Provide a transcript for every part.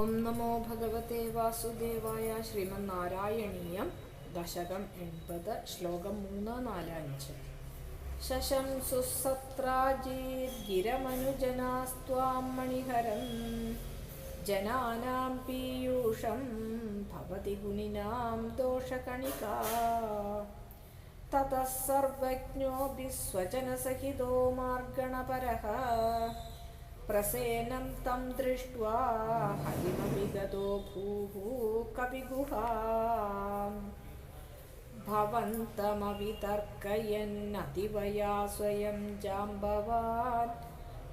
ഓം നമോ ഭഗവത്തെ വാസുദേവായ ശ്രീമന്നാരായണീയം ദശകം എൺപത് ശ്ലോകം മൂന്ന് നാല് അഞ്ച്. ശശം സുസത്രാജീർഗിരമനുജനാസ്ത്വാം മണിഹരം. ജനാനാം പീയൂഷം ഭവതി ഗുണിനാം ദോഷകണികാ. തതസർവജ്ഞോ ബിസ്വജനസഹിതോ മാർഗണപരഹ प्रसेनं तं दृष्ट्वा हरिमपि गतो भूः कविगुहाम् भवन्तमवितर्कयन्नतिवया स्वयं जाम्बवान्।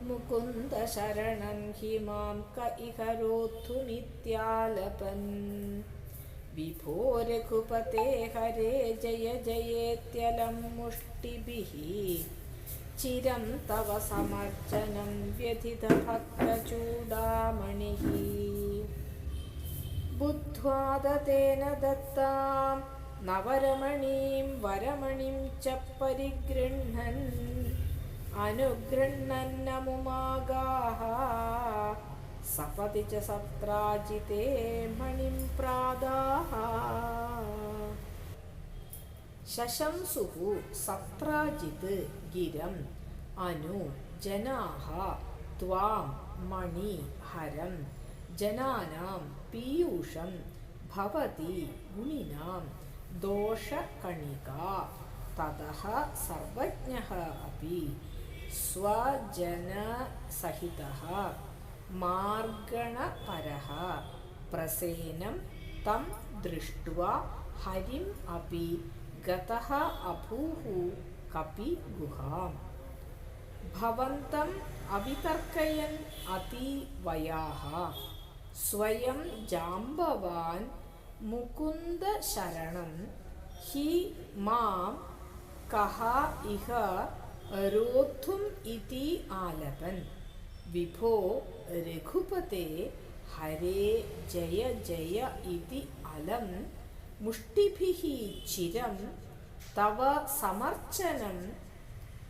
मुकुन्दशरणं हि माँ क इहरोद्धुमित्यालपन् विभो रघुपते हरे जय जयेत्यलं मुष्टिभिः। चिरं तव समर्चनं व्यथितभक्तचूडामणिः बुद्ध्वा दतेन दत्तां नवरमणीं वरमणिं च परिगृह्णन् अनुगृह्णन्नमुमागाः सपदि च सत्राजिते मणिं प्रादाः शशंसुः सत्राजित् गिरम् अनु जनाः त्वां मणि हरं जनानां पीयूषं भवति गुणिनां दोषकणिका ततः सर्वज्ञः अपि स्वजनसहितः मार्गणपरः प्रसेनं तं दृष्ट्वा हरिम् अपि गतः अभूः कपिगुहाम् भवन्तम् अवितर्कयन् अतिवयाः स्वयं जाम्बवान् मुकुन्दशरणं हि मां कः इह रोद्धुम् इति आलपन् विभो रघुपते हरे जय जय इति മുഷ്ടിഭിः ചിരം തവ സമർച്ചനം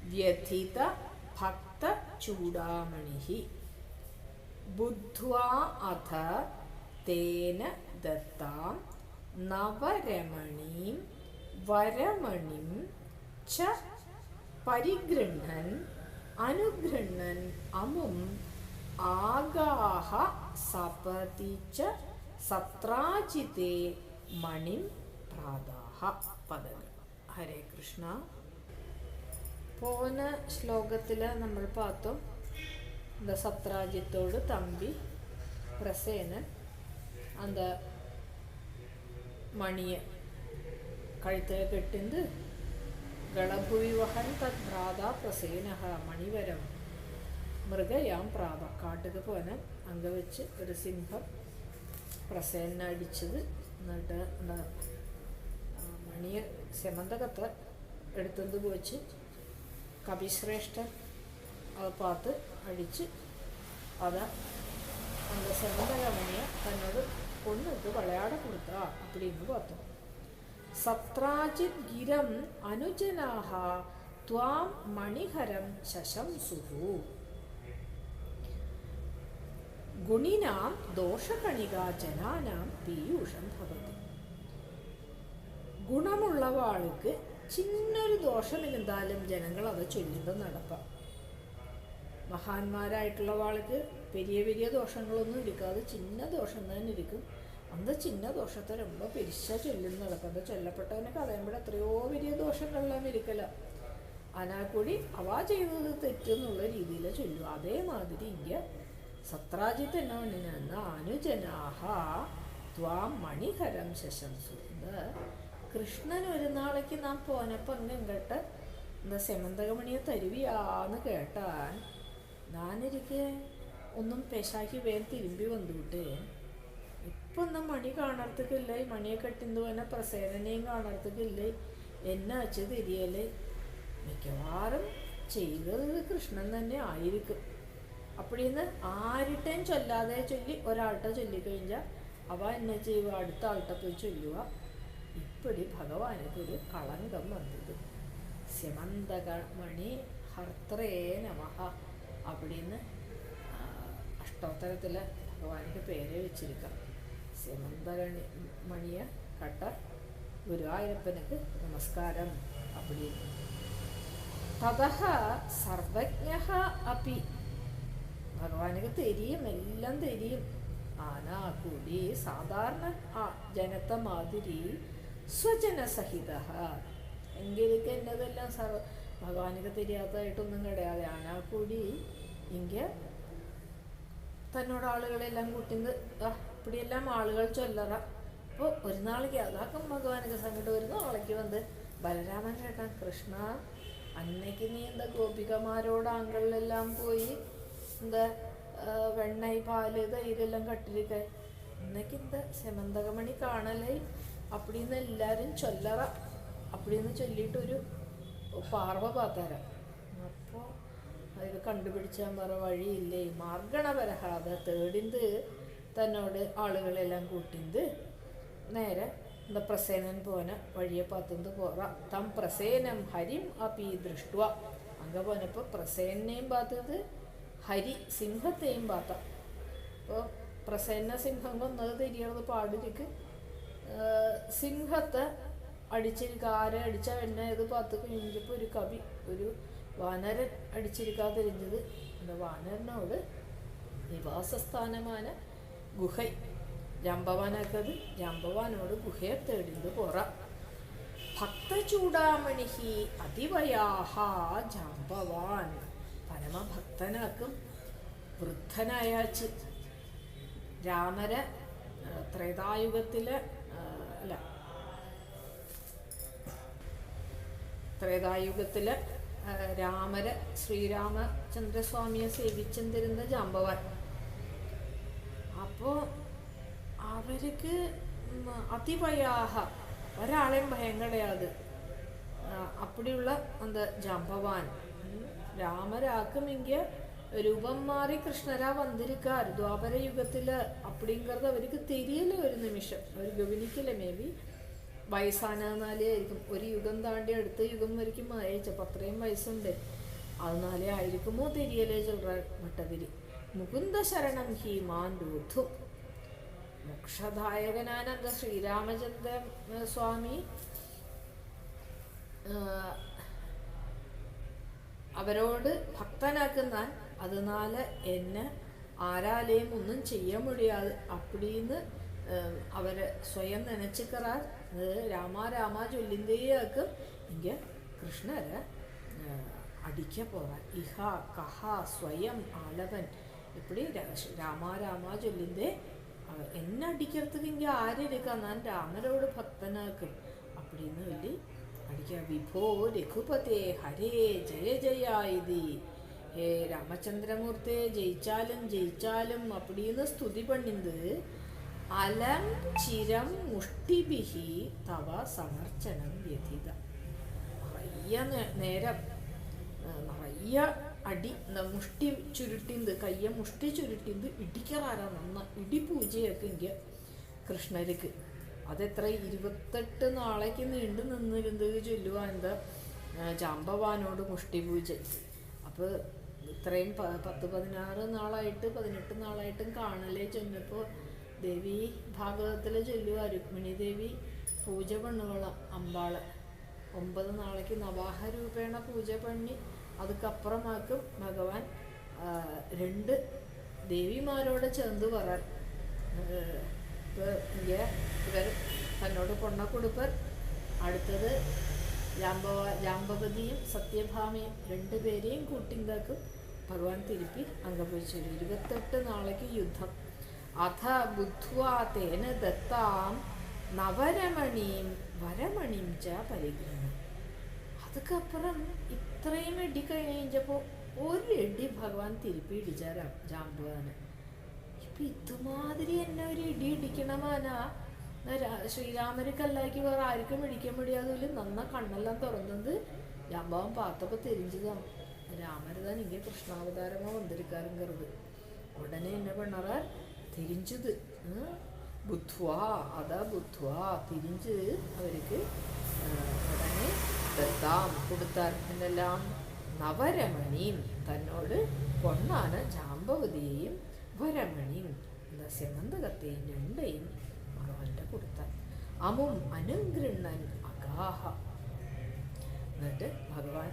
വ്യഥിത ഭക്തചൂടാമണിः ബുദ്ധ്വാ അഥ തേന ദത്താം നവരമണീം വരമണിം ച പരിഗൃഹൻ അനുഗൃഹൻ അമും ആഗാഹ സപതി ച സത്രാജിതേ മണിം പ്രാതാഹ പദങ്ങൾ ഹരേ കൃഷ്ണ പോന ശ്ലോകത്തിൽ നമ്മൾ പാത്തു இந்த சத்ராஜித்தோடு தம்பி பிரசேனன் அந்த மணியை கழுத்தில் கெட்டிந்து കളഭുവിവഹൻ തത് ഭ്രാത പ്രസേനഹ മണിവരം മൃഗയാം പ്രാത കാട്ടുക്ക് പോന അങ്ക വെച്ച് ഒരു സിംഹം പ്രസേന അടിച്ചത് എന്നിട്ട് എന്താ മണിയെ സെമന്തകത്ത് എടുത്തത് വെച്ച് കപിശ്രേഷ്ഠൻ അത് പാത്ത് അടിച്ച് അത് அந்த செமந்தக மணியை தன்னோட பொண்ணுக்கு விளையாட கொடுத்தா அப்படின்னு பார்த்தோம் സത്രാജിത് ഗിരം അനുജനാഹ ത്വാം മണിഹരം ശശംസുഹു ഗുണിനാം ദോഷകണിക ജനാനാം പീയൂഷം ഭവതി. ഗുണമുള്ളവ ആൾക്ക് ചിന്നൊരു ദോഷമിരുന്നാലും ജനങ്ങൾ അത് ചൊല്ലിട്ട് നടത്താം മഹാന്മാരായിട്ടുള്ള ആൾക്ക് വലിയ വലിയ ദോഷങ്ങളൊന്നും ഇരിക്കാതെ ചിന്ന ദോഷം തന്നെ ഇരിക്കും അന്ന് ചിന്ന ദോഷത്തെ രൊമ്പ പെരിശ ചൊല്ലുന്ന നടക്കും അത് ചൊല്ലപ്പെട്ടവനെ കളയുമ്പോൾ എത്രയോ വലിയ ദോഷങ്ങളെല്ലാം ഇരിക്കല അതിനാ കൂടി അവ ചെയ്തത് തെറ്റെന്നുള്ള രീതിയിൽ ചൊല്ലും അതേമാതിരി ഇന്ത്യ എന്ന അനുജനാഹ ത്വാം മണിഹരം ശശംസു. ഇത് കൃഷ്ണൻ ഒരു നാളേക്ക് നാം പോനപ്പം കേട്ട് എന്താ സെമന്തകമണിയെ തരുവിയാന്ന് കേട്ടാൽ ഞാനിരിക്കെ ഒന്നും പേശാക്കി വേഗം തിരുമ്പി വന്നുവിട്ടേ ഇപ്പൊ ഒന്നും മണി കാണർത്തക്കില്ല മണിയെ കെട്ടിന്ന് പോലെ പ്രസേനനെയും കാണർത്തക്കില്ല എന്നെ അച്ഛ തിരിയൽ മിക്കവാറും ചെയ്തത് കൃഷ്ണൻ തന്നെ ആയിരിക്കും. അപ്പോഴിന്ന് ആരുടെയും ചൊല്ലാതെ ചൊല്ലി ഒരാളുടെ ചൊല്ലിക്കഴിഞ്ഞാൽ അവ എന്നെ ചെയ്യുക? അടുത്ത ആളുടെ പോയി ചൊല്ലുക. ഇപ്പടി ഭഗവാനക്കൊരു കളങ്കം വന്നത്. ശമന്തകമണി ഹർത്രേ നമഹ അവിടുന്ന് അഷ്ടോത്തരത്തിൽ ഭഗവാനിക്ക് പേര് വെച്ചിരിക്കാം. ശമന്തകണി മണിയ കട്ട ഗുരുവായൂരപ്പനക്ക് നമസ്കാരം. അവിടെ തഥ സർവജ്ഞ അപ്പി ഭഗവാനൊക്കെ തെരിയും എല്ലാം തെരിയും. ആനാ കൂടി സാധാരണ ജനത്തെ മാതിരി സ്വജനസഹിത എങ്കിലേക്ക് എന്നതെല്ലാം സർ ഭഗവാനൊക്കെ തെരിയാത്തതായിട്ടൊന്നും കിടയാതെ ആനാ കൂടി എങ്കിൽ തന്നോട് ആളുകളെല്ലാം കൂട്ടിന്ന് ഇപ്പടിയെല്ലാം ആളുകൾ ചൊല്ലറ. അപ്പോൾ ഒരു നാളേക്ക് അതാക്കും ഭഗവാനൊക്കെ സങ്കടം വരുന്നു ആളേക്ക് വന്ന് ബലരാമൻ കേട്ടാ കൃഷ്ണ അന്നയ്ക്ക് നീ എന്താ ഗോപികമാരോട് ആങ്കളിലെല്ലാം പോയി എന്താ ആ, വെണ്ണയ് പാല് തൈരെല്ലാം കട്ടിരിക്ക இன்னைக்கு இந்த செமந்தகமணி കാണലേ அப்படின்னு എല്ലാരും ചൊല്ലറ அப்படின்னு ചൊല്ലിയിട്ട് ഒരു പാർവ പാത്തര അപ്പോൾ അത് കണ്ടുപിടിച്ചാൽ വേറെ വഴിയില്ലേ മാർഗണപരഹാത തേടിന്ത് തന്നോട് ആളുകളെല്ലാം കൂട്ടിന്ത് നേരെ എന്താ പ്രസേനൻ പോന വഴിയെ പാത്തുന്നത് പോറ തം പ്രസേനം ഹരിം അപ്പി ദൃഷ്ടുവ അങ്ങ പോനപ്പോൾ പ്രസേനെയും പാത്തത് ഹരി സിംഹത്തെയും പാത്ത. അപ്പോൾ പ്രസന്ന സിംഹം കൊന്നത് തിരിയണത് പാടിരിക്ക് സിംഹത്തെ അടിച്ചിരിക്കാര അടിച്ച എണ്ണ ഇത് പാത്ത് കഴിഞ്ഞപ്പോൾ ഒരു കവി ഒരു വാനരൻ അടിച്ചിരിക്കാതിരിഞ്ഞത് എന്ന വാനരനോട്? നിവാസസ്ഥാനമാണ് ഗുഹ. ജാമ്പവാനാക്കത്. ജാമ്പവാനോട് ഗുഹയെ തേടിയത് പോറ. ഭക്തചൂടാമണിഹി അതിവയാഹാ ജാമ്പവാൻ. പരമഭക്തനാക്കും. വൃദ്ധനായാച്ച് രാമന് ത്രേതായുഗത്തിലെ അല്ല ത്രേതായുഗത്തിലെ രാമര് ശ്രീരാമചന്ദ്രസ്വാമിയെ സേവിച്ചിരുന്ന ജാമ്പവാൻ. അപ്പോൾ അവർക്ക് അതിഭയാഹ ഒരാളെയും ഭയങ്കരയാത് അപ്പടിയുള്ള എന്താ ജാമ്പവാൻ. ஜாம்பவான் ம், ராமராக்கும் இங்க രൂപം മാറി കൃഷ്ണരാ വന്നിരിക്കാർ ദ്വാപര യുഗത്തില് அப்படிங்கிறது അവർക്ക് തെരിയല ഒരു നിമിഷം അവർ ഗവനിക്കില്ല മേ ബി വയസ്സാനാലേ ആയിരിക്കും ഒരു യുഗം താണ്ടി അടുത്ത യുഗം വരയ്ക്കും അയച്ചപ്പോൾ അത്രയും വയസ്സുണ്ട് അതിനാലേ ആയിരിക്കുമോ തെരിയലേ ചൊല്ല മട്ടതിരി മുകുന്ദ ശരണം ഹി മാൻ രൂഥു മോക്ഷദായകനാന അങ്ക ശ്രീരാമചന്ദ്ര ഏർ, സ്വാമി ഏർ, അവരോട് ഭക്തനാക്കുന്നാൻ அதனால എന്നെ ആരാലെയും ഒന്നും ചെയ്യാൻ മുടിയാതെ അപ്പടിന്ന് അവരെ സ്വയം നനച്ചിക്കറാൻ രാമ രാമ ചൊല്ലിന്തേയാക്ക്. ഇങ്ങനെ കൃഷ്ണരെ അടിക്ക പോറാൻ ഇഹ കഹ സ്വയം ആലവൻ. ഇപ്പടി രാമ രാമ ചൊല്ലിന്തേ എന്നെ അടിക്കറത്തുക്ക് എനിക്ക് ആരെടുക്കാൻ ഞാൻ രാമരോട് ഭക്തനാക്കും. അപ്പടിന്ന് വലിയ പഠിക്കാം വിഭോ രഘുപതേ ഹരേ ജയ ജയ ഇതി ഹേ രാമചന്ദ്രമൂർത്തെ ജയിച്ചാലും ജയിച്ചാലും അപ്പടിന്ന് സ്തുതി പണിന്ത് അലം ചിരം മുഷ്ടിബിഹി തവ സമർച്ചനം വ്യഥിത നിറയ നേരം നിറയ അടി മുഷ്ടി ചുരുട്ടിന്ത് കയ്യ മുഷ്ടി ചുരുട്ടിന്ത് ഇടിക്കറാറാണ് നന്ന ഇടി പൂജയൊക്കെ എനിക്ക് കൃഷ്ണർക്ക് അതെത്ര? ഇരുപത്തെട്ട് നാളേക്ക് നീണ്ടു നിന്നിരുന്നത് ചൊല്ലുക എന്താ? ജാമ്പവാനോട് മുഷ്ടി പൂജ. അപ്പോൾ ഇത്രയും പത്ത് പതിനാറ് നാളായിട്ട് പതിനെട്ട് നാളായിട്ടും കാണലേ ചെന്നപ്പോൾ ദേവി ഭാഗവതത്തിൽ ചൊല്ലുക രുക്മിണി ദേവി പൂജ പണ്ണുകൊള്ളാം അമ്പാൾ. ഒമ്പത് നാളേക്ക് നവാഹ രൂപേണ പൂജ പണി അതുക്കപ്പുറമാക്കും ഭഗവാൻ. രണ്ട് ദേവിമാരോട് ചേർന്ന് പറയാൻ ഇങ്ങനെ ഇവർ തന്നോട് പൊണ്ണ കൊടുപ്പർ. അടുത്തത് ജാമ്പവ ജാമ്പവതിയും സത്യഭാമയും രണ്ടുപേരെയും കൂട്ടിന്താക്കും ഭഗവാൻ തിരുപ്പി അംഗപൊഴിച്ചു ഇരുപത്തെട്ട് നാളേക്ക് യുദ്ധം. അഥ ബുദ്ധ്വാ തേന ദത്താം നവരമണിയും വരമണിയും ച പരിഗ്രഹം. അതുക്കപ്പുറം ഇത്രയും ഇടി കഴിഞ്ഞപ്പോൾ ഒരു ഇടി ഭഗവാൻ തിരുപ്പി ഇടിച്ചാരാം ജാമ്പവാന്. അപ്പൊ ഇതുമാതിരി എന്നെ ഒരു ഇടി ഇടിക്കണമാനാ ശ്രീരാമനുക്കല്ലാക്കി വേറെ ആർക്കും ഇടിക്കാൻ മുടിയാതെ നന്ന കണ്ണെല്ലാം തുറന്നത്. ജാമ്പാവൻ പാത്തപ്പോൾ തെരിഞ്ചതാണ് രാമരുതാൻ ഇങ്ങനെ കൃഷ്ണാവതാരമോ വന്നിരിക്കാറുങ്കരുത് ഉടനെ എന്നെ പെണ്ണറാൻ തിരിഞ്ചത് ബുദ്ധ്വാ അതാ ബുദ്ധ്വാ തിരിഞ്ച് അവർക്ക് ഉടനെ ദത്താം കൊടുത്താർ നവരമണിയും തന്നോട് പൊണ്ണാണ് ജാമ്പവതിയെയും വരമണിയും ദശനന്ദകത്തെയും ഞണ്ടയും ഭഗവാന്റെ കൊടുത്താൽ. അമും അനുഗ്രണ്ണൻ അഗാഹ. എന്നിട്ട് ഭഗവാൻ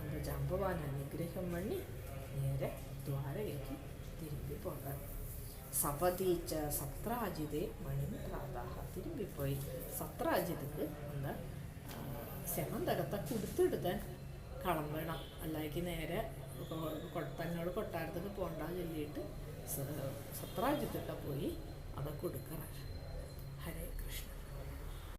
അന്ന് ജാമ്പവാൻ അനുഗ്രഹം വണ്ണി നേരെ ദ്വാരകയ്ക്ക് തിരുമ്പി പോകാൻ. സപതീച്ച സത്രാജിതെ മണിമിത്രാദാഹ തിരുമ്പിപ്പോയി സത്രാജിതക്ക് അന്ന് ശമന്തകത്തെ കൊടുത്തെടുത്താൻ കളം വേണം. അല്ലെങ്കിൽ നേരെ കൊട്ടങ്ങൾ കൊട്ടാരത്തേക്ക് പോകണ്ട ചൊല്ലിയിട്ട് സത്രാജിത്തൊക്കെ പോയി? അതൊക്കെ കൊടുക്കണം